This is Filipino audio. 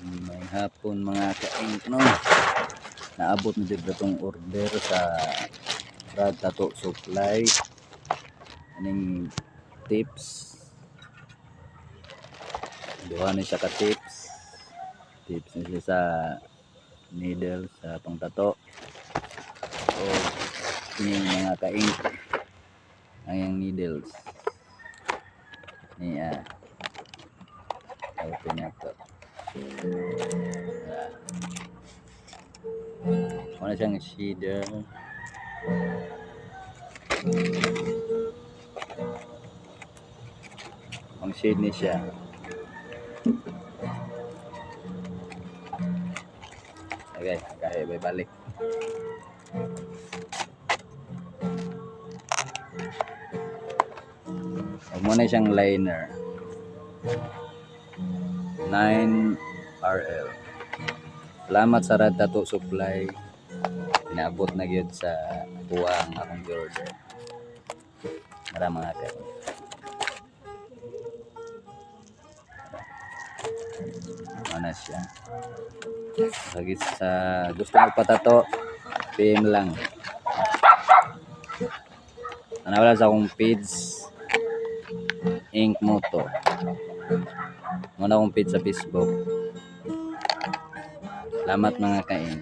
May hapon mga kaing no. Naabot na dito tong order sa Rad Tato Supply. Aning tips. Duha ni siya ka tips. Tips ni sa needle sa pangtato. O yung mga kaing ang needles. Ni ah. Open to. Wala siyang shader. Ang shade ni siya. Okay, kaya may balik. Huwag muna siyang liner. 9RL. Salamat sa Rad Tattoo Supply. Inaabot na gyud sa kuha ang akong order. Maraming kayo. Mana siya. Lagi sa gusto mo patato, PM lang. Ano wala sa akong page Ink Moto. Muna akong page sa Facebook. Salamat mga kain.